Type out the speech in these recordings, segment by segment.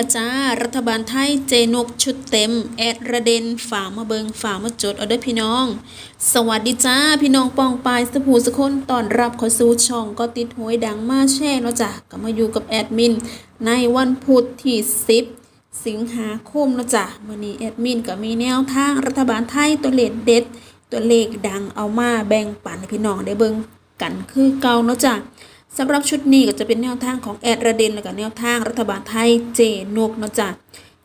ละจ้า รัฐบาลไทยเจนกชุดเต็ม แอดระเด็นฝ่ามาเบิงฝ่ามาจดเอาด้อพี่น้อง สวัสดีจ้า พี่น้องปองปายสผูสคนตอนรับขอสู่ช่องก็ติดหวยดังมาแช่เนาะจ้ะก็มาอยู่กับแอดมิน ในวันพุธที่ 10 สิงหาคมเนาะจ้ะวันนี้แอดมินก็มีแนวทางรัฐบาลไทยตัวเลขเด็ด ตัวเลขดังเอามาแบ่งปันให้พี่น้องได้เบิงกันคือเก่าเนาะจ้ะ สำหรับชุดนี้ก็จะเป็นแนวทางของแอดระเด็นและก็แนวทางรัฐบาลไทยเจนกนะจ้ะ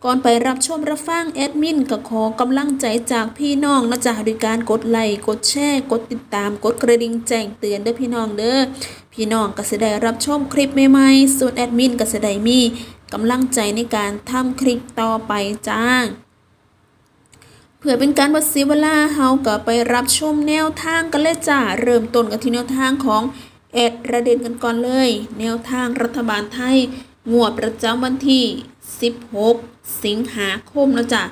ก่อนไปรับชมรับฟังแอดมินก็ขอกำลังใจจากพี่น้องนะจ้ะด้วยการกดไลค์กดแชร์กดติดตามกดกระดิ่งแจ้งเตือนเด้อพี่น้องเด้อพี่น้องก็จะได้รับชมคลิปใหม่ๆส่วนแอดมินก็จะได้มีกำลังใจในการทำคลิปต่อไปจ้าเพื่อเป็นการบัดเสียเวลาเฮาก็ไปรับชมแนวทางกันเลยจ้าเริ่มต้นกันที่แนวทางของ แอดระเด็นกันก่อนเลย แนวทางรัฐบาลไทยงวดประจำวันที่ 16 สิงหาคมนะจ๊ะ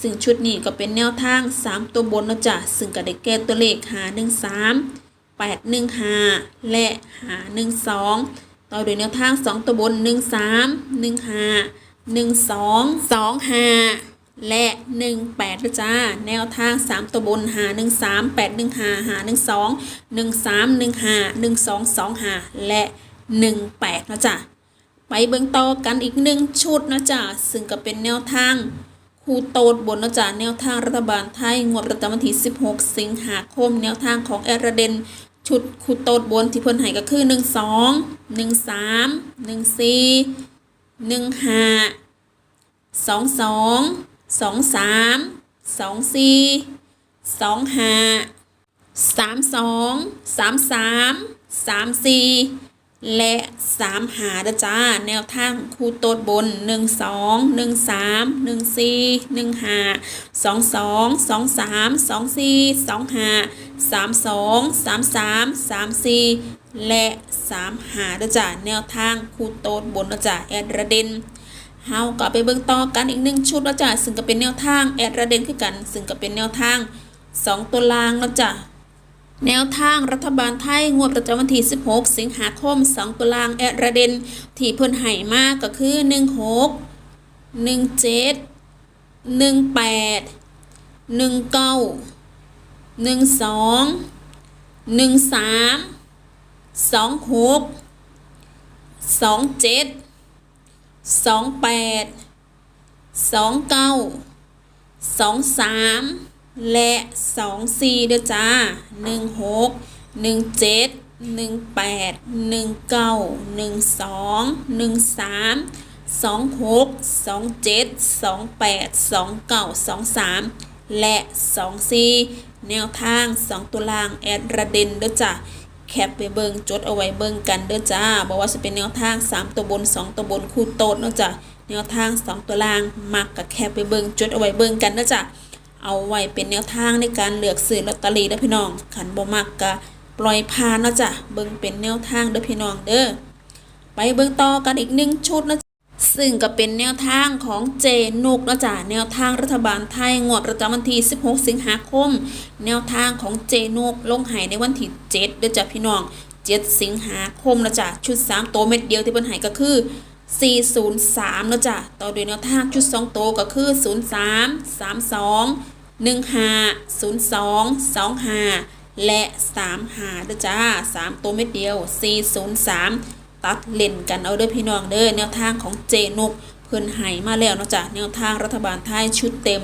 ซึ่งชุดนี้ก็เป็นแนวทาง 3 ตัวบนนะจ๊ะซึ่งก็ได้แก่ตัวเลขหา13 815 และ512 ต่อด้วยแนวทาง 2 ตัวบน 13 15 12 25 และ 18นะจ้า แนวทาง 3 ตัวบนหา 13 815หา12 13 15 12 25และ 18นะจ้ะไปเบิ่งต่อกันอีกหนึ่งชุดนะจ๊ะซึ่งก็เป็นแนวทางคูโตดบนนะจ๊ะแนวทางรัฐบาลไทย งวดประจำวันที่ 16 สิงหาคม แนวทางของแอร์เดนชุดคูโตดบนที่เพิ่นให้ก็คือ 12 13 14 15สองสอง สองสามสองสี่สองห้าสามสองสามสามสามสี่และสามหาเด้อจ้า แนวทางคู่โตดบนหนึ่งสองหนึ่งสามหนึ่งสี่หนึ่งห้าสองสองสองสามสองสี่สองห้าสามสองสามสามสามสี่และสามหาเด้อจ้า แนวทางคู่โตดบนเด้อจ้าแอดระเด็น เฮาก็ไปเบิ่งต่อกันอีกหนึ่งชุดแล้วจ้ะซึ่งก็เป็นแนวทางแอดระเด็นคือกัน ซึ่งก็เป็นแนวทาง 2 ตัวลางแล้วจ้ะแนวทางรัฐบาลไทย งวดประจำวันที่ 16 สิงหาคม 2ตัวลางแอดระเด็นที่เพิ่นให้มาก็คือ 16 17 18 19 12 13 26 27 สองแปดสองเก้าสองสามและสองสี่เด้อจ้าหนึ่งหกหนึ่งเจ็ดหนึ่งแปดหนึ่งเก้าหนึ่งสองหนึ่งสามสองหกสองเจ็ดสองแปดสองเก้าสองสามและสองสี่แนวทางสองตัวล่างแอดระเด็นเด้อจ้า แคปไปเบิงจดเอาไว้เบิงกันเด้อจ้าบอกว่าจะเป็นแนวทาง 3 ตัวบน 2 ตัวบนคู่โตดเนาะจ้ะแนวทาง 2 ตัวล่างมักกับแคปไปเบิงจดเอาไว้เบิงกันเด้อจ้ะเอาไว้เป็นแนวทางในการเลือกซื้อลอตเตอรี่เด้อพี่น้องขันบ่มักกะปล่อยผ่านเนาะจ้ะเบิงเป็นแนวทางเด้อพี่น้องเด้อไปเบิงต่อกันอีกหนึ่งชุดนะ ซึ่งก็เป็นแนวทางของเจนุกนะจ้ะแนวทางรัฐบาลไทยงวดประจำวันที่ 16 สิงหาคม แนวทางของเจนุกลงหายในวันที่7เด้อนจ้ะพี่น้อง 7 สิงหาคมนะจ้ะชุด 3 ตัวเม็ดเดียวที่เพิ่นหายก็คือ 403เนะจ้ะต่อด้วยแนวทางชุด 2 ตัวก็คือ 03 32 15 02 25 และ35เด้อจ้า 3 ตัวเม็ดเดียว 403 ตัดเล่นกันเอาเด้อพี่น้องเด้อแนวทางของเจนุกเพิ่นหายมาแล้วเนาะจ้ะแนวทางรัฐบาลไทยชุดเต็ม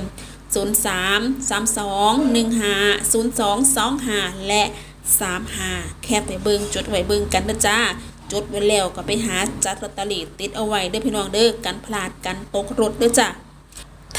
03 32 15 02 25 และ 35 แค่ไปเบิ่งจดไว้เบิ่งกันนะจ้าจดไว้แล้วก็ไปหาจัดลอตเตอรี่ติดเอาไว้เด้อพี่น้องเด้อกันพลาดกันตกรถเด้อจ้ะ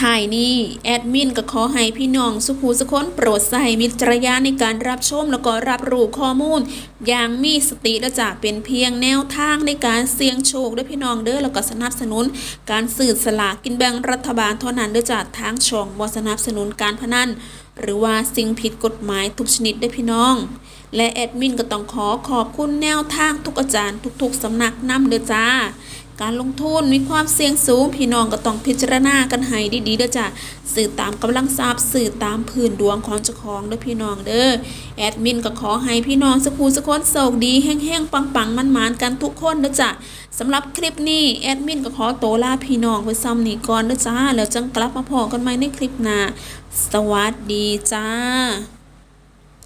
ถ่ายนี้แอดมินก็ขอให้พี่น้องสุภูสุคนโปรดใส่มิจรณญาในการรับชมแล้วก็รับรู้ข้อมูล อย่างมีสติและจะเป็นเพียงแนวทางในการเสี่ยงโชคด้วยพี่น้องเด้อแล้วก็สนับสนุน การสื่อสลากกินแบ่งรัฐบาลเท่านั้นเด้อจากทางช่องบสนับสนุนการพนันหรือว่าสิ่งผิดกฎหมายทุกชนิดได้อพี่น้อง และแอดมินก็ต้องขอขอบคุณแนวทางทุกอาจารย์ทุกๆสำนักนำเด้อจ้า การลงทุนมีความเสี่ยงสูง พี่น้องก็ต้องพิจารณากันให้ดีๆเด้อจ้ะสื่อตามกำลังทรัพย์สื่อตามพื้นดวงของเจ้าของเด้อพี่น้องเด้อแอดมินก็ขอให้พี่น้องสักผู้สักคนโชคดีแห้งๆปังๆมันๆกันทุกคนเด้อจ้ะสำหรับคลิปนี้แอดมินก็ขอโตลาพี่น้องไว้ซ้ำนี้ก่อนเด้อจ้าแล้วจังกลับมาพอกันใหม่ในคลิปหน้าสวัสดีจ้า